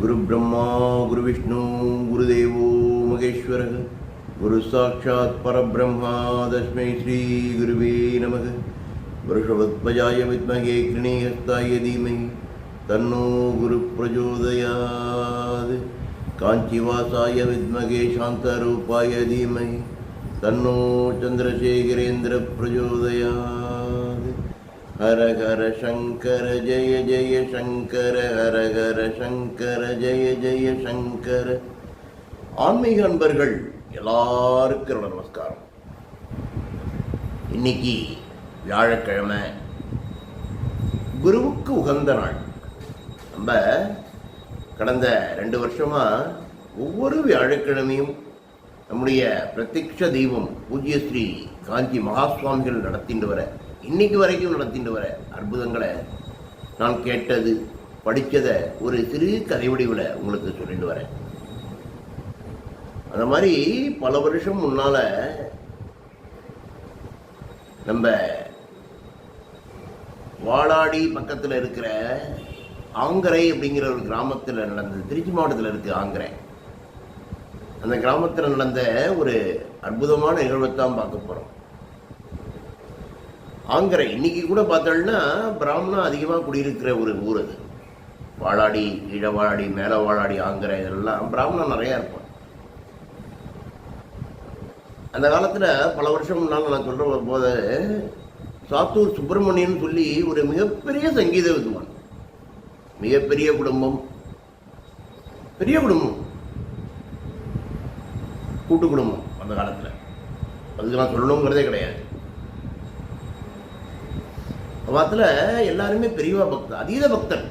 குரு பிரம்மா குரு விஷ்ணு குருதேவோ மகேஸ்வர குரு சாட்சாத் பரபிரம்மா தஸ்மை ஸ்ரீ குருவே நமக வருஷவத்மஜாய வித்மகே கிருணீகஸ்தாய தீமை தன்னோ குரு பிரச்சோதயாத் காஞ்சிவாசாய வித்மகே சாந்தரூபாய தீமை தன்னோ சந்திரசேகரேந்திர பிரச்சோதயாத் ஹர ஹர சங்கர ஜெய ஜெய சங்கர ஹர ஹர சங்கர ஜெய ஜெய சங்கர. ஆன்மீக அன்பர்கள் எல்லாருக்கும் நமஸ்காரம். இன்னைக்கு வியாழக்கிழமை குருவுக்கு உகந்த நாள். நம்ம கடந்த ரெண்டு வருஷமா ஒவ்வொரு வியாழக்கிழமையும் நம்முடைய பிரத்யக்ஷ தெய்வம் பூஜ்ய ஸ்ரீ காஞ்சி மகாசுவாமிகள் நடத்திட்டு வர இன்னைக்கு வரைக்கும் நடத்திட்டு வர அற்புதங்களை நான் கேட்டது படித்ததை ஒரு சிறு கதை வடிவில் உங்களுக்கு சொல்லிட்டு வரேன். அந்த மாதிரி பல வருஷம் முன்னால நம்ம வாளாடி பக்கத்தில் இருக்கிற ஆங்கரை அப்படிங்கிற ஒரு கிராமத்தில் நடந்தது. திருச்சி மாவட்டத்தில் இருக்கு ஆங்கரை. அந்த கிராமத்தில் நடந்த ஒரு அற்புதமான நிகழ்வைத்தான் பார்க்க போகிறோம் ஆங்கரை இன்னைக்கு கூட பார்த்தோம்னா பிராமணா அதிகமாக குடியிருக்கிற ஒரு ஊர் அது. வாழாடி இழவாழாடி மேலே வாழாடி ஆங்கரை இதெல்லாம் பிராமணா நிறையா இருப்பான். அந்த காலத்தில் பல வருஷம் முன்னால் நான் சொல்கிற போது சாத்தூர் சுப்பிரமணியன் சொல்லி ஒரு மிகப்பெரிய சங்கீத வித்வான். மிகப்பெரிய குடும்பம். பெரிய குடும்பம். கூட்டு குடும்பம் அந்த காலத்தில். அதுக்கு நான் சொல்லணுங்கிறதே கிடையாது. பாத்துல எல்லாருமே பெரியவா பக்தர் அதீத பக்தர்.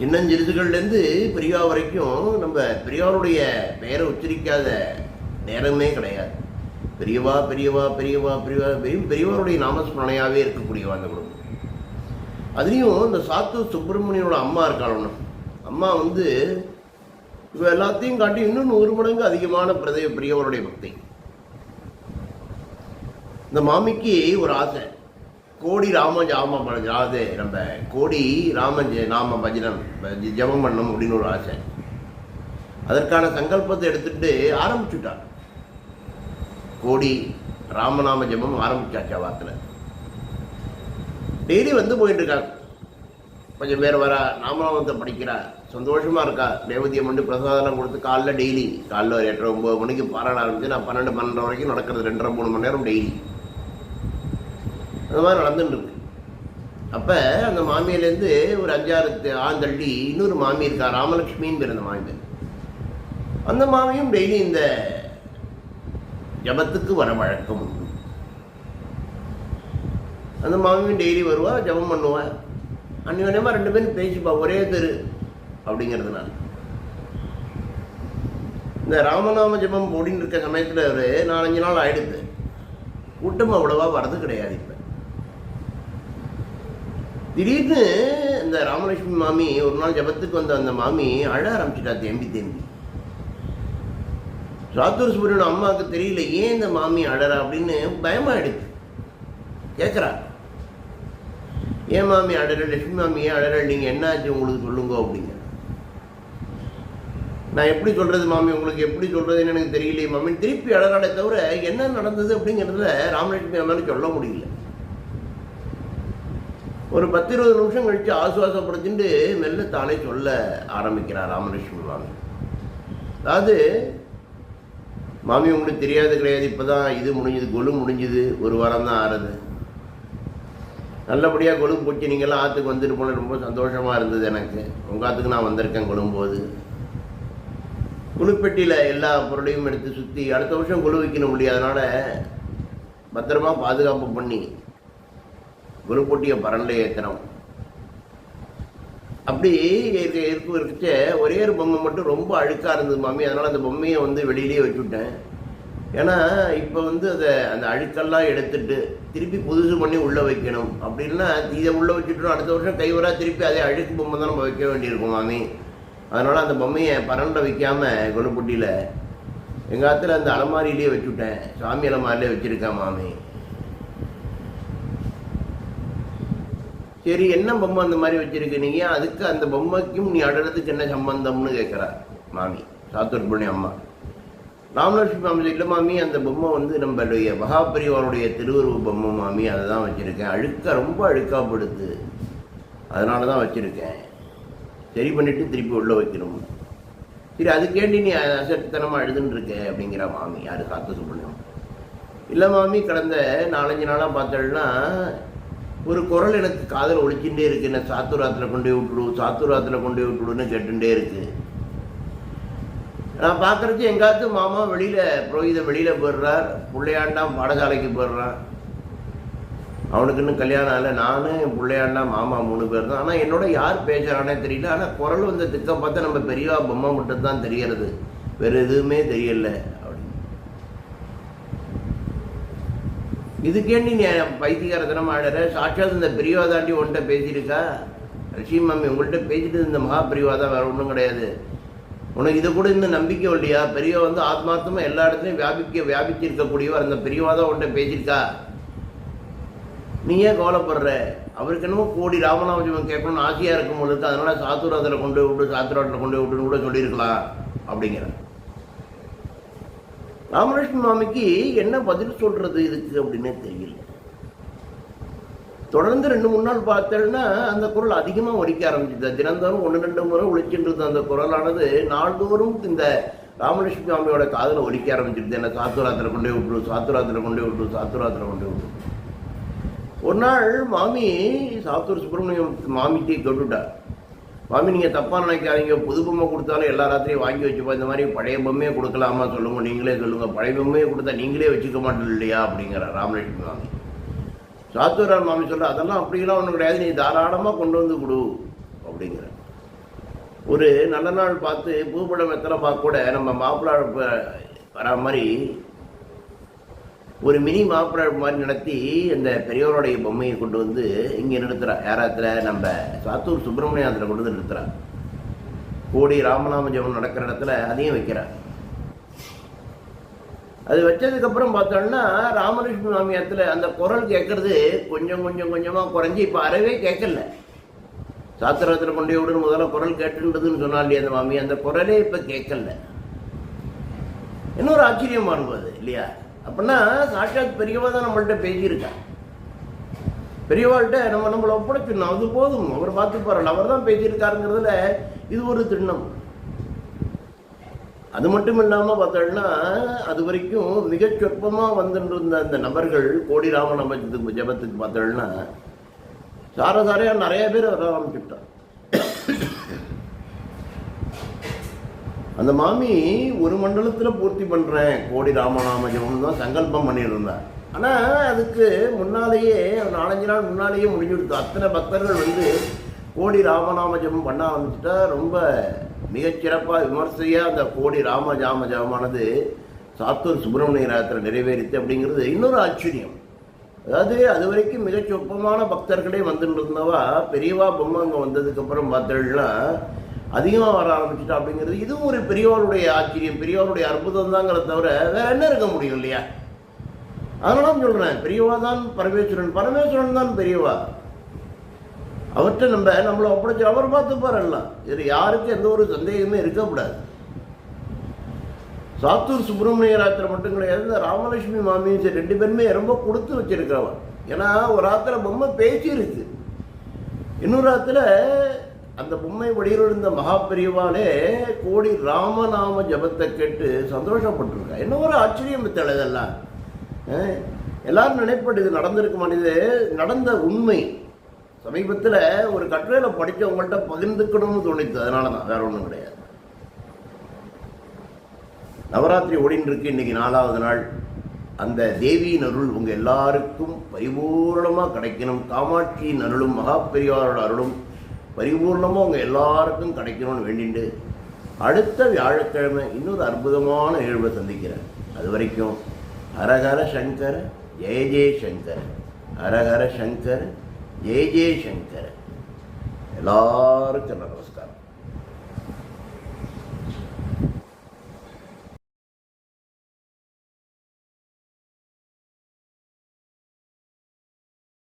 சின்னஞ்சிறுதுகள்லேருந்து பெரியவா வரைக்கும் நம்ம பெரியாருடைய பெயரை உச்சரிக்காத நேரமே கிடையாது. பெரியவா பெரியவா பெரியவா பெரியவா பெரிய பெரியவருடைய நாமஸ்மரணையாகவே இருக்கக்கூடியவா அந்த குடும்பம். அதுலேயும் இந்த சாத்து சுப்பிரமணியனோட அம்மா இருக்காளோன்னு அம்மா வந்து இவ எல்லாத்தையும் காட்டி இன்னும் நூறு மடங்கு அதிகமான பிரதய பெரியவருடைய பக்தி. இந்த மாமிக்கு ஒரு ஆசை. கோடி ராம ஜாமம் அதாவது நம்ம கோடி ராம நாம பஜனம் ஜபம் ஜெபம் பண்ணணும் அப்படின்னு ஒரு ஆசை. அதற்கான சங்கல்பத்தை எடுத்துட்டு ஆரம்பிச்சுட்டார் கோடி ராமநாம ஜெபம் ஆரம்பிச்சாச்சா வாத்துல டெய்லி வந்து போயிட்டு இருக்காங்க கொஞ்சம் பேர் வரா ராமநாமத்தை படிக்கிறா சந்தோஷமாக இருக்கா. தேவதியம் பண்ணி பிரசாதம் கொடுத்து காலைல டெய்லி காலைல ஒரு எட்டரை ஒம்பது மணிக்கு பாராட ஆரம்பிச்சு நான் பன்னெண்டு பன்னெண்டு வரைக்கும் நடக்கிறது ரெண்டரை மூணு மணி நேரம் டெய்லி. அந்த மாதிரி நடந்துட்டுருக்கு. அப்போ அந்த மாமியிலேருந்து ஒரு அஞ்சாறு ஆந்தள்ளி இன்னொரு மாமி இருக்கா ராமலட்சுமின்னு பேர் அந்த மாமி அந்த மாமியும் டெய்லி இந்த ஜபத்துக்கு வர வழக்கம் உண்டு. அந்த மாமியும் டெய்லி வருவா ஜபம் பண்ணுவா. அந்நியமாக ரெண்டு பேரும் பேசிப்பா ஒரே தெரு அப்படிங்கிறதுனால. இந்த ராமநாம ஜபம் ஓடின்னு இருக்க சமயத்தில் ஒரு நாலஞ்சு நாள் ஆயிடுது. கூட்டம் அவ்வளவா வர்றது கிடையாது. திடீர்னு இந்த ராமலட்சுமி மாமி ஒரு நாள் ஜபத்துக்கு வந்த அந்த மாமி அழ ஆரம்பிச்சிட்டா தேம்பி தேம்பி. சாத்தூர் சுப்ரமணியன் அம்மாவுக்கு தெரியல ஏன் இந்த மாமி அழறா? அப்படின்னு பயமாயிடுச்சு கேட்குறா ஏன் மாமி அழற? லட்சுமி மாமி ஏன் நீங்கள் என்ன என்னாச்சு உங்களுக்கு சொல்லுங்க அப்படிங்க. நான் எப்படி சொல்கிறது மாமி? உங்களுக்கு எப்படி சொல்கிறதுன்னு எனக்கு தெரியலையே மாமி. திருப்பி அழகாடே தவிர என்ன நடந்தது? அப்படிங்கிறதுல ராமலட்சுமி அம்மாவை சொல்ல முடியல. ஒரு பத்து இருபது நிமிஷம் கழித்து ஆசுவாசப்படுத்திட்டு மெல்ல தானே சொல்ல ஆரம்பிக்கிறார் ராமலட்சுமி சுவாமி. அதாவது மாமி உங்களுக்கு தெரியாது கிடையாது இப்போ தான் இது முடிஞ்சது கொலு முடிஞ்சது ஒரு வாரம் தான் ஆறுது. நல்லபடியாக கொழும்பு போச்சு நீங்கள்லாம் ஆற்றுக்கு வந்துட்டு போன ரொம்ப சந்தோஷமாக இருந்தது எனக்கு. உங்கள் ஆற்றுக்கு நான் வந்திருக்கேன் கொழும்போது குழுப்பெட்டியில் எல்லா பொருளையும் எடுத்து சுற்றி அடுத்த வருஷம் குழு வைக்கணும் முடியாதனால பத்திரமா பாதுகாப்பு பண்ணி குருப்பொட்டியை பரண்ட ஏற்றணும் அப்படி இருக்க இருக்கச்ச ஒரே ஒரு பொம்மை மட்டும் ரொம்ப அழுக்காக இருந்தது மாமி. அதனால் அந்த பொம்மையை வந்து வெளியிலேயே வச்சுவிட்டேன் ஏன்னா இப்போ வந்து அதை அந்த அழுக்கெல்லாம் எடுத்துட்டு திருப்பி புதுசு பண்ணி உள்ளே வைக்கணும். அப்படின்னா இதை உள்ளே வச்சுட்டோம் அடுத்த வருஷம் கைவராக திருப்பி அதே அழுக்கு பொம்மை தான் நம்ம வைக்க வேண்டியிருக்கும் மாமி. அதனால் அந்த பொம்மையை பரண்டை வைக்காமல் குணப்புட்டியில் எங்கள் ஆற்றுல அந்த அலமாரியிலேயே வச்சுவிட்டேன் சாமி அலமாரிலே வச்சுருக்கேன் மாமி. சரி என்ன பொம்மை அந்த மாதிரி வச்சிருக்க நீங்க அதுக்கு அந்த பொம்மைக்கும் நீ அடுறதுக்கு என்ன சம்பந்தம்னு கேட்குறா மாமி சாத்துர்புணி அம்மா. ராமலட்சுமி மாமி இல்லை மாமி அந்த பொம்மை வந்து நம்மளுடைய மகாபரிவாருடைய திருவுருவ பொம்மை மாமி அதை தான் வச்சுருக்கேன். அழுக்க ரொம்ப அழுக்காப்படுது அதனால தான் வச்சுருக்கேன். சரி பண்ணிவிட்டு திருப்பி உள்ளே வைக்கணும். சரி அதுக்கேண்டி நீ அசட்டுத்தனமாக எழுதுன்னு இருக்க? அப்படிங்கிற மாமி. யார்? காத்து சுப்பிரமணியம் இல்லை மாமி கடந்த நாலஞ்சு நாளாக பார்த்தோன்னா ஒரு குரல் எனக்கு காதில் ஒழிச்சுட்டே இருக்கு என்ன சாத்துராத்தில் கொண்டு விட்டுடு சாத்துராத்தில் கொண்டு விட்டுடுன்னு கேட்டுட்டே இருக்கு. நான் பார்க்கறச்சு எங்காவது மாமா வெளியில் புரோகித வெளியில் போயிடுறார் பிள்ளையாண்டாம் பாடசாலைக்கு போயிடுறான். அவனுக்கு இன்னும் கல்யாணம் ஆகலை. நானும் என் பிள்ளையாண்டா மாமா மூணு பேர் தான். ஆனால் என்னோட யார் பேசுகிறானே தெரியல. ஆனால் குரல் வந்த திக்கம் பார்த்தா நம்ம பெரியவா பொம்மை மட்டும் தான் தெரியறது. வேறு எதுவுமே தெரியல அப்படின்னு இதுக்கேண்டி நீ பைத்தியகாரத்தனம் ஆடுற? சாட்சாத் இந்த பெரியவா தாண்டி உன்கிட்ட பேசியிருக்கா? ரிஷி மாமி உங்கள்கிட்ட பேசிட்டு இந்த மகா பெரியவா தான் வேற ஒன்றும் கிடையாது. உனக்கு இது கூட இந்த நம்பிக்கை இல்லையா? பெரியவா வந்து ஆத்மார்த்தமாக எல்லா இடத்துலையும் வியாபிக்க வியாபிச்சிருக்கக்கூடியவர் அந்த பெரியவா தான் உன்கிட்ட பேசியிருக்கா? நீ ஏன் கவலைப்படுற? அவருக்கு என்னமோ கோடி ராமநாமஜபம் கேட்கணும்னு ஆசையாக இருக்கும் போது அதனால சாத்துராத்தில் கொண்டு விட்டு சாத்துராட்டில் கொண்டு விட்டுன்னு கூட சொல்லியிருக்கலாம் அப்படிங்கிற. ராமகிருஷ்ண மாமிக்கு என்ன பதில் சொல்றது இதுக்கு அப்படின்னே தெரியல. தொடர்ந்து ரெண்டு மூணு நாள் பார்த்தேன்னா அந்த குரல் அதிகமாக ஒழிக்க ஆரம்பிச்சது. தினந்தோறும் ஒன்று ரெண்டு முறை ஒழிச்சுட்டு இருந்த அந்த குரலானது நாள்தோறும் இந்த ராமலட்சுமி சுவாமியோட காதில் ஒலிக்க ஆரம்பிச்சிருது என்ன சாத்துராத்தில் கொண்டே போய் விட்டுரு சாத்துராத்தில் கொண்டே போய் விட்டுரு சாத்துராத்தில் கொண்டே விட்டுரு. ஒரு நாள் மாமி சாத்தூர் சுப்பிரமணியம் மாமிட்டே கேட்டுட்டார் மாமி நீங்கள் தப்பாக நினைக்காதீங்க. புது பொம்மை கொடுத்தாலும் எல்லா ராத்திரியும் வாங்கி வச்சுப்போம். இந்த மாதிரி பழைய பொம்மையை கொடுக்கலாமா சொல்லுங்க. நீங்களே சொல்லுங்க. பழைய பொம்மையை கொடுத்தா நீங்களே வச்சுக்க மாட்டோம் இல்லையா? அப்படிங்கிற ராமலட்சுமி மாமி சாத்தூரார் மாமி சொல்ற அதெல்லாம் அப்படிலாம் ஒன்றும் கிடையாது. நீ தாராளமாக கொண்டு வந்து கொடு. அப்படிங்கிற ஒரு நல்ல நாள் பார்த்து பூப்படம் எத்தனை பார்க்க கூட நம்ம மாப்பிள்ளை வரா மாதிரி ஒரு மினி மாப்பிள்ளை மாதிரி நடத்தி அந்த பெரியவருடைய பொம்மையை கொண்டு வந்து இங்கே நிறுத்துறா. யாராத்துல? நம்ம சாத்தூர் சுப்பிரமணியத்தில் கொண்டு வந்து நிறுத்துறா. கோடி ராமநாம ஜெபம் நடக்கிற இடத்துல அதையும் வைக்கிறா. அது வச்சதுக்கப்புறம் பார்த்தோம்னா ராமலட்சுமி மாமியத்தில் அந்த குரல் கேட்கறது கொஞ்சம் கொஞ்சம் கொஞ்சமாக குறைஞ்சி இப்போ அறவே கேட்கல சாத்திரத்தில் கொண்டு விடுன்னு முதல்ல குரல் கேட்டுன்றதுன்னு சொன்னா இல்லையா அந்த மாமி? அந்த குரலே இப்போ கேட்கல இன்னொரு ஆச்சரியமா அது இல்லையா? அப்படின்னா சாட்சாத் பெரியவா தான் நம்மள்ட்ட பேசியிருக்கா. பெரியவாள்கிட்ட நம்ம நம்மளை ஒப்படைச்சிடணும். அது போதும். அவர் பார்த்துப்பாரு. அவர் தான் பேசியிருக்காருங்கிறதுல இது ஒரு திண்ணம். அது மட்டும் இல்லாமல் பார்த்தோம்னா அது வரைக்கும் மிகச் சொற்பமாக வந்துட்டு இருந்த அந்த நபர்கள் கோடி ராமநாமத்துக்கு ஜபத்துக்கு பார்த்தோம்னா சாரசாரையாக நிறைய பேர் வர ஆரம்பிச்சுட்டான் அந்த மாமி ஒரு மண்டலத்தில் பூர்த்தி பண்ணுறேன் கோடி ராமநாம ஜபம் தான் சங்கல்பம் பண்ணியிருந்தார் ஆனால் அதுக்கு முன்னாலேயே நாலஞ்சு நாள் முன்னாலேயே முடிஞ்சு கொடுத்து அத்தனை பக்தர்கள் வந்து கோடி ராமநாம ஜபம் பண்ண ஆரம்பிச்சுட்டா ரொம்ப மிகச்சிறப்பாக விமர்சையாக அந்த கோடி ராம ஜாம ஜபமானது சாத்தூர் சுப்பிரமணிய ராயத்தில் நிறைவேறித்து அப்படிங்கிறது இன்னொரு ஆச்சரியம். அதாவது அது வரைக்கும் மிகச் சொப்பமான பக்தர்களே வந்துட்டு இருந்தவா? பெரியவா பொம்மை அங்கே வந்ததுக்கப்புறம் பார்த்தோம்னா அதிகமாக வர ஆரம்பிச்சிட்டா அப்படிங்கிறது இதுவும் ஒரு பெரியவருடைய ஆச்சரியம் பெரியவருடைய அற்புதம் தாங்கிறத தவிர வேற என்ன இருக்க முடியும் இல்லையா? அதனால சொல்றேன் சொல்கிறேன் பெரியவா தான் பரமேஸ்வரன் பரமேஸ்வரன் தான் பெரியவா அவர்கிட்ட நம்ம நம்மளை ஒப்படைச்சு அவர் பார்த்துப்பார் எல்லாம். இதில் யாருக்கும் எந்த ஒரு சந்தேகமே இருக்கக்கூடாது. சாத்தூர் சுப்பிரமணியராத்திர மட்டும் கிடையாது இந்த ராமலட்சுமி மாமியும் சரி ரெண்டு பேருமே ரொம்ப கொடுத்து வச்சிருக்கிறவன் ஏன்னா ஒரு ஆத்திர பொம்மை பேசியிருக்கு இன்னொரு ஆத்துல அந்த பொம்மை வடிவிலிருந்த மகா கோடி ராமநாம ஜபத்தை கேட்டு சந்தோஷப்பட்டிருக்கா? என்ன ஒரு ஆச்சரியம் பித்தளை இதெல்லாம்? எல்லாரும் நினைப்பட்டு இது நடந்திருக்க மாட்டேது நடந்த உண்மை. சமீபத்தில் ஒரு கட்டுரையில் படித்தவங்கள்ட்ட பகிர்ந்துக்கணும்னு தோணித்து அதனால தான் வேற ஒன்றும் கிடையாது. நவராத்திரி ஓடின்னு இருக்கு இன்னைக்கு நாலாவது நாள். அந்த தேவியின் அருள் உங்கள் எல்லாருக்கும் பரிபூர்ணமாக கிடைக்கணும். காமாட்சியின் அருளும் மகாபெரியாரோட அருளும். பரிபூர்ணமாக உங்கள் எல்லாருக்கும் கிடைக்கணும்னு வேண்டிண்டு அடுத்த வியாழக்கிழமை இன்னொரு அற்புதமான நிகழ்வை சந்திக்கிறேன். அது வரைக்கும் ஹரஹர சங்கர ஜெய ஜெய சங்கர். ஹரஹர சங்கர் ஜெய ஜெய சங்கர. எல்லாருக்கும் நமஸ்காரம்.